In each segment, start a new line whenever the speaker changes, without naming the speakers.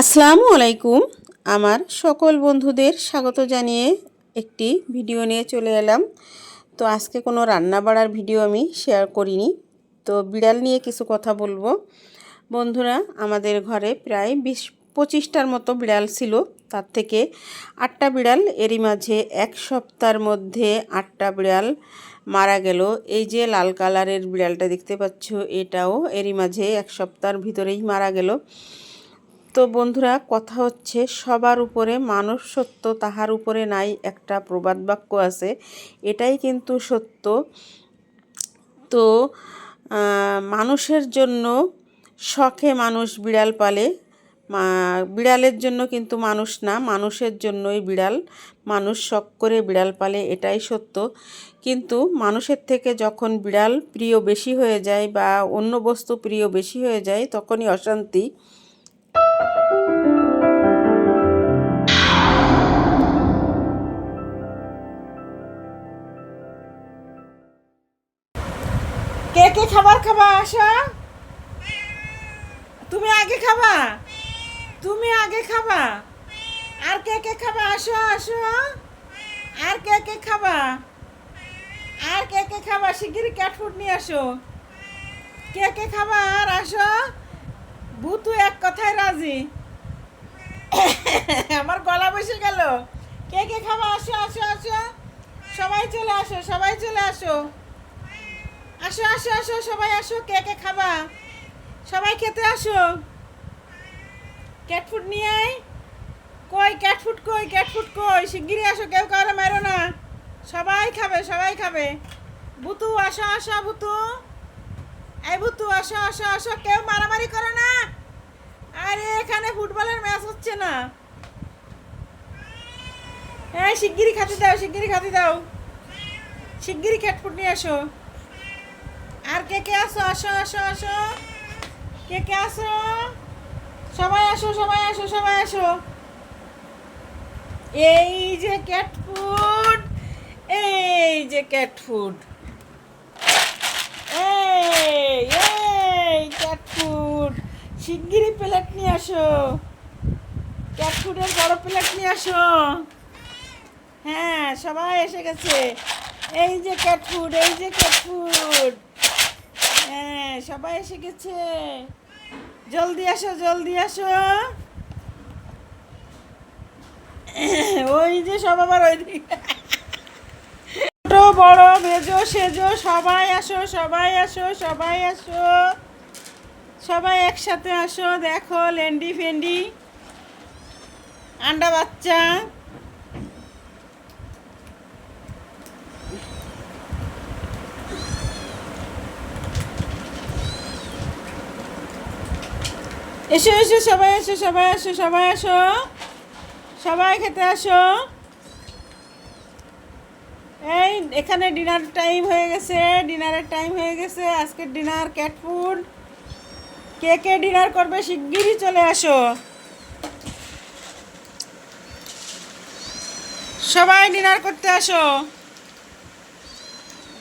আসসালামু আলাইকুম। আমার সকল বন্ধুদের স্বাগত জানিয়ে একটি ভিডিও নিয়ে চলে এলাম। তো আজকে কোনো রান্না বাড়ার ভিডিও আমি শেয়ার করিনি। তো বিড়াল নিয়ে কিছু কথা বলব। বন্ধুরা, আমাদের ঘরে প্রায় বিশ, পঁচিশটার মতো বিড়াল ছিল। তার থেকে আটটা বিড়াল, এরই মাঝে এক সপ্তাহের মধ্যে আটটা বিড়াল মারা গেল। এই যে লাল কালারের বিড়ালটা দেখতে পাচ্ছ, এটাও এরই মাঝে এক সপ্তাহের ভিতরেই মারা গেল। তো বন্ধুরা, কথা হচ্ছে সবার উপরে মানুষ সত্য তাহার উপরে নাই, একটা প্রবাদ বাক্য আছে। এটাই কিন্তু সত্য। তো মানুষের জন্য শখে মানুষ বিড়াল পালে বিড়ালের জন্য কিন্তু মানুষ না, মানুষের জন্যই বিড়াল। মানুষ শখ করে বিড়াল পালে, এটাই সত্য। কিন্তু মানুষের থেকে যখন বিড়াল প্রিয় বেশি হয়ে যায় বা অন্য বস্তু প্রিয় বেশি হয়ে যায়, তখনই অশান্তি।
কে কে খাবার খাবা আসো তুমি আগে খাবা? তুমি আগে খাবা? আর কে কে খাবা আসো আসো আর কে কে খাবা? আর কে কে খাবা? শিগগিরই ক্যাট ফুড নিয়ে আসো। কে কে খাবা আর আসো ভূতু এক কথায় আমার গলা বসে গেল। কে কে খাবা? আসো আসো আসো। সবাই চলে আসো, সবাই চলে আসো। আসো আসো আসো, সবাই আসো। কে কে খাবা? সবাই খেতে আসো। ক্যাট ফুড নিয়ে আয়। কই ক্যাট ফুড কই ক্যাট ফুড কই? শিগগিরই আসো, কেউ কারও মেরো না। সবাই খাবে সবাই খাবে। বুতু আসো আসো বুতু এই বুতু আসো আসো আসো। কেউ মারামারি করে না। আরে, এখানে ফুটবলের ম্যাচ হচ্ছে না। হ্যাঁ শিগগিরই খাতে দাও, শিগগিরই খাতে দাও। শিগগিরই ক্যাট নিয়ে আসো। আর কে কে আসো আসো আসো আসো? কে কে আসো? সবাই আসো সবাই আসো সবাই আসো। এই যে ক্যাট ফুড এই যে ক্যাট ফুড এই এই ক্যাট ফুড শিগগিরই প্লেট নিয়ে আসো। ক্যাট ফুডের বড় প্লেট নিয়ে আসো। হ্যাঁ সবাই এসে গেছে। এই যে ক্যাট ফুড, এই যে ক্যাট ফুড। হ্যাঁ সবাই এসে গেছে। জলদি আসো জলদি আসো। ওই যে সব আবার ওই। ছোট, বড়, ভেজো, সেজো, সবাই আসো সবাই আসো সবাই আসো। সবাই একসাথে আসো, দেখো, লেন্ডি ফেন্ডি, আন্ডা বাচ্চা। এসো এসো, সবাই এসো সবাই এসো সবাই এসো সবাই খেতে আসো। এই, এখানে ডিনার টাইম হয়ে গেছে ডিনারের টাইম হয়ে গেছে, আজকের ডিনার ক্যাট ফুড কে কে ডিনার করবে শিগগিরই চলে আসো। সবাই ডিনার করতে আসো।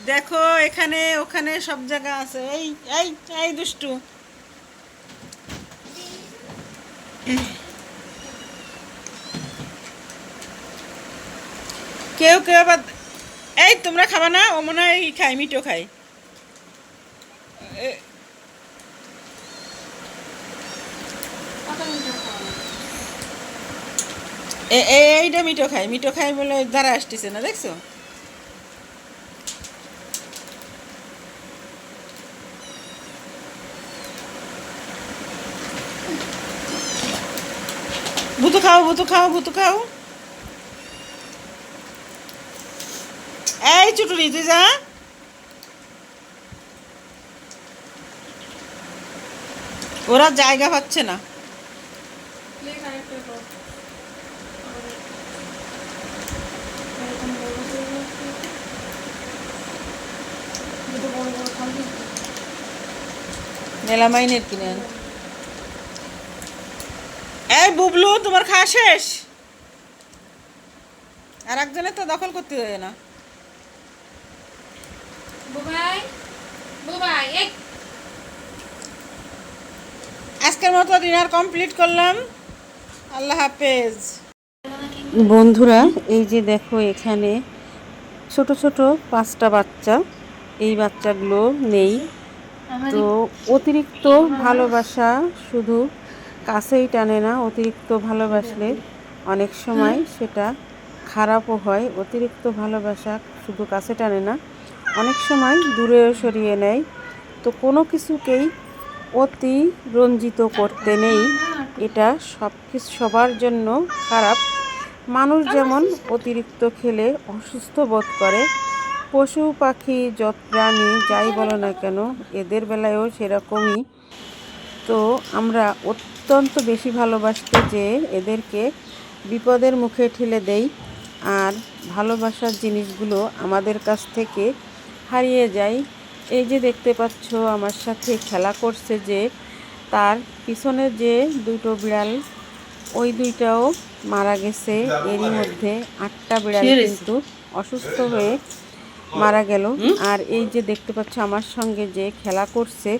দেখো, এখানে, ওখানে সব জায়গা আছে। এই এই এই দুষ্টু। কেউ কেউ আবার এই, তোমরা খাবা না? ও মনে হয় খাই মিটো খাই এ- এ- এ- এইটা মিটো খাই মিটো খাই বলে দ্বারা আসতেছে না, দেখছ? ভুতু খাও ভুতু খাও ভুতু খাও। এই চুটুরি তুই যা। ওরা জায়গা পাচ্ছে না। মেলামাইনের কিনে আন। এই বুবলু তোমার খাওয়া শেষ? আর একজনের তো দখল করতে হয় না। আজকের মতো ডিনার কমপ্লিট করলাম। আল্লাহ হাফেজ।
বন্ধুরা এই যে দেখো এখানে ছোট ছোট পাঁচটা বাচ্চা। এই বাচ্চাগুলো নেই। তো অতিরিক্ত ভালোবাসা শুধু কাছেই টানে না অতিরিক্ত ভালোবাসলে অনেক সময় সেটা খারাপও হয়। অতিরিক্ত ভালোবাসা শুধু কাছে টানে না অনেক সময় দূরেও সরিয়ে নেয়। তো কোনো কিছুকেই অতি রঞ্জিত করতে নেই। এটা সব কিছু সবার জন্য খারাপ। মানুষ যেমন অতিরিক্ত খেলে অসুস্থ বোধ করে পশু পাখি যত প্রাণী যাই বলো না কেন এদের বেলায়ও সেরকমই। তো আমরা অত্যন্ত বেশি ভালোবাসতে যে এদেরকে বিপদের মুখে ঠেলে দেই আর ভালোবাসার জিনিসগুলো আমাদের কাছ থেকে হারিয়ে যায়। এই যে দেখতে পাচ্ছ আমার সাথে খেলা করছে যে তার পিছনে যে দুটো বিড়াল ওই দুইটাও মারা গেছে। এরই মধ্যে আটটা বিড়াল কিন্তু অসুস্থ হয়ে মারা গেল। আর এই যে দেখতে পাচ্ছ আমার সঙ্গে যে খেলা করছে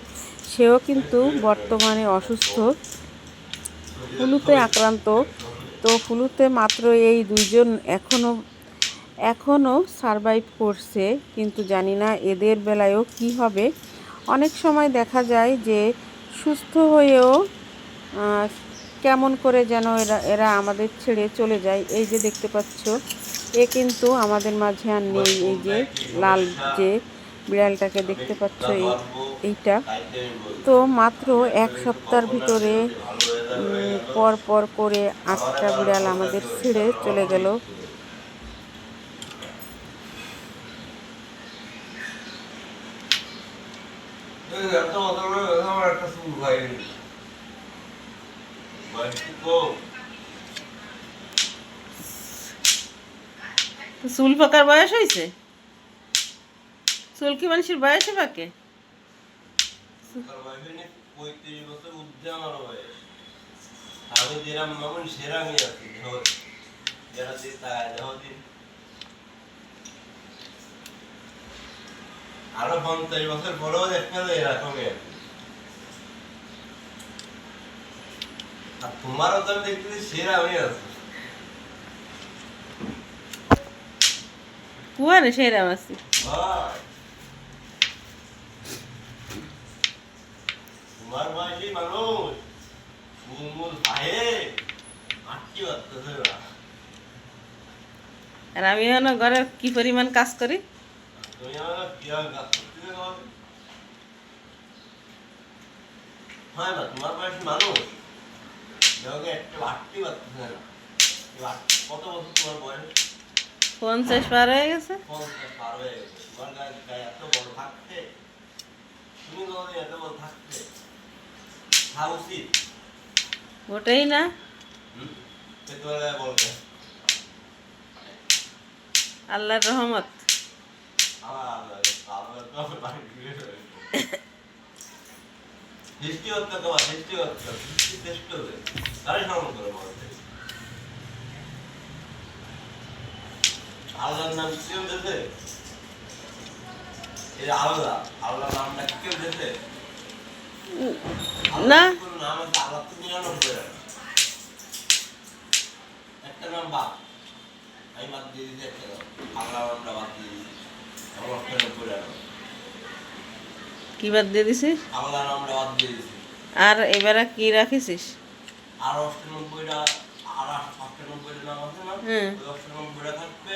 সেও কিন্তু বর্তমানে অসুস্থ। ফ্লুতে আক্রান্ত। তো ফ্লুতে মাত্র এই দুইজন এখনও এখনও সারভাইভ করছে কিন্তু জানি না এদের বেলায়ও কি হবে। অনেক সময় দেখা যায় যে সুস্থ হয়েও কেমন করে যেন এরা এরা আমাদের ছেড়ে চলে যায়। এই যে দেখতে পাচ্ছ এ কিন্তু আমাদের মাঝে আর নেই এই যে লাল যে বিড়ালটাকে দেখতে পাচ্ছ এই, এইটা। তো মাত্র এক সপ্তাহের ভিতরে পর পর করে আটটা বিড়াল আমাদের ছেড়ে চলে গেল।
চুল পাকার বয়স হয়েছে? চুল কি মানুষের বয়সে পাকে
আরও বছর আর তোমারও তো দেখতে সেরামই আছে
কুয়ারে সেরাম আছি
ভাই। তোমার বয়সী মানুষ ফুলমুল খায়ে আটটি বাচ্চাছে না।
আর আমি এখন ঘরের কি পরিমাণ কাজ করি?
হয় না তোমার বয়সী মানুষ একটা কত বছর তোমার বয়স?
পঞ্চাশ পার হয়ে গেছে।
পঞ্চাশ পার হয়ে গেছে। তোমার গায়ে এত বড় থাকতে তুমি তোমাদের এত বড় থাকতে। থাকা উচিত
ওটাই না। আল্লাহর রহমত।
আমার আল্লাহ আল্লাহ তো আমার বাড়ি ফিরে রয়েছে সৃষ্টিকর্তা তোমার সৃষ্টিকর্তা। সৃষ্টি শ্রেষ্ঠ হবে তারাই স্মরণ করে বলতে আল্লাহর নাম কেউ দেবে এটা আল্লাহ আল্লাহ নামটা কেউ দেবে
না।
আল্লাহ তো নিরানব্বই একটা নাম আমি বাদ দিয়ে দিতে একটা আল্লাহ নামটা বাদ দিয়ে আমার
কি বাদ দিয়ে দিছিস?
আল্লাহ নামটা বাদ দিয়ে
আর এবারে কি রাখিছিস?
আর অষ্টানব্বইটা আর অষ্টানব্বইটা নাম আছে না। ওই অষ্টানব্বইটা থাকবে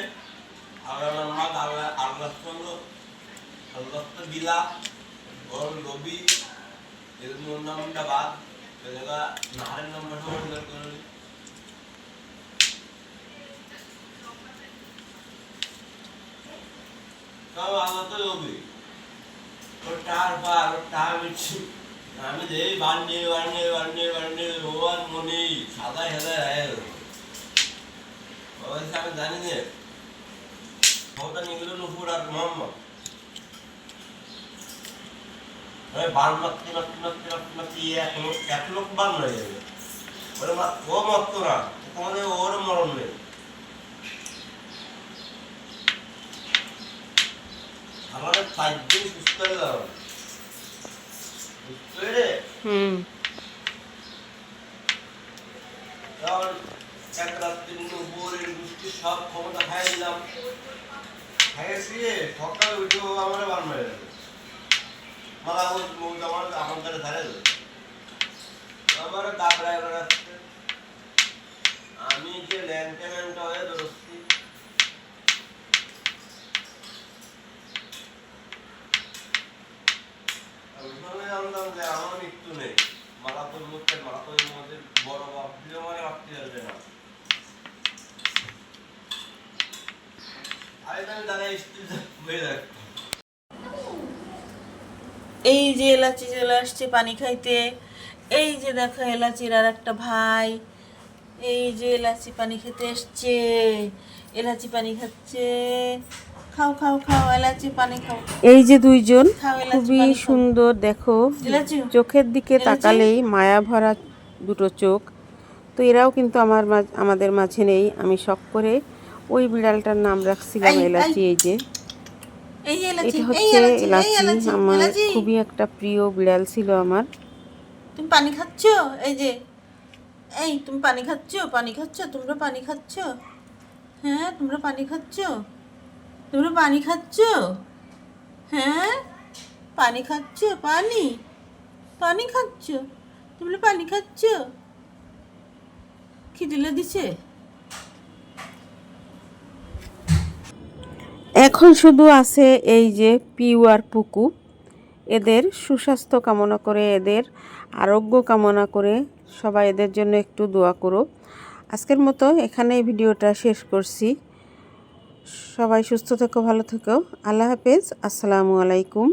আল্লাহ নাম বাদ আল্লাহ আল্লাহ আল্লাহ বিলা ওর এরকম ওর নামটা বাদ জায়গা নাহারের নামটা সমাধান করে তাও আমি যে বান্ডে বান্ডে বান্ডে বান্ডে ও আর মনেই সাদা হেদা হয়ে আমি জানি যে ক্ষমতা নিয়ে গেল নুপুর আর মোহাম্মদ। ওই বান মারতে মারতে মারতে মারতে মারতে এক লোক এক লোক বান হয়ে যাবে ওরে ও মরতো না তোমাদের ওর মরণ নেই। আমাদের চার দিন সুস্থ হয়ে যাবে সুস্থ হয়ে
হুম।
এক রাত্রি উপরের গোষ্ঠী সব ক্ষমতা খাই দিলাম। খাইয়েছি সকালে উঠে আমার বান মেরে দেবে মালা ওই মুখ আমার আমার দ্বারা ধারে দেবে আমার দাবড়ায় বেড়াচ্ছে আমি যে ল্যাংটা হয়ে যে আমার মৃত্যু নেই মালা তো মুখের মালা তো মধ্যে বড় বাপ দিলে মানে ভাবতে যাবে না আরে আমি দাদা স্ত্রী হয়ে থাকতাম
এই যে এলাচি চলে আসছে পানি খাইতে। এই যে দেখো এলাচির আর একটা ভাই। এই যে এলাচি পানি খেতে এসছে। এলাচি পানি খাচ্ছে। খাও খাও খাও এলাচি পানি খাও।
এই যে দুইজন খুবই সুন্দর দেখো চোখের দিকে তাকালেই মায়া ভরা দুটো চোখ। তো এরাও কিন্তু আমার আমাদের মাঝে নেই। আমি শখ করে ওই বিড়ালটার নাম রাখছিলাম। এলাচি এই যে। এটা হচ্ছে
এলাচি
আমার খুবই একটা প্রিয় বিড়াল ছিল আমার।
তুমি পানি খাচ্ছ? এই যে। এই তুমি পানি খাচ্ছ? পানি খাচ্ছ? তোমরা পানি খাচ্ছ? হ্যাঁ তোমরা পানি খাচ্ছ? তোমরা পানি খাচ্ছ? হ্যাঁ? পানি খাচ্ছ? পানি? পানি খাচ্ছ? তোমরা পানি খাচ্ছ? খিদিলে দিছে
এখন শুধু আছে এই যে পিউ আর পুকু। এদের সুস্বাস্থ্য কামনা করে, এদের আরোগ্য কামনা করে সবাই এদের জন্য একটু দোয়া করো আজকের মতো এখানেই ভিডিওটা শেষ করছি। সবাই সুস্থ থেকো, ভালো থেকো। আল্লাহ হাফেজ। আসসালামু আলাইকুম।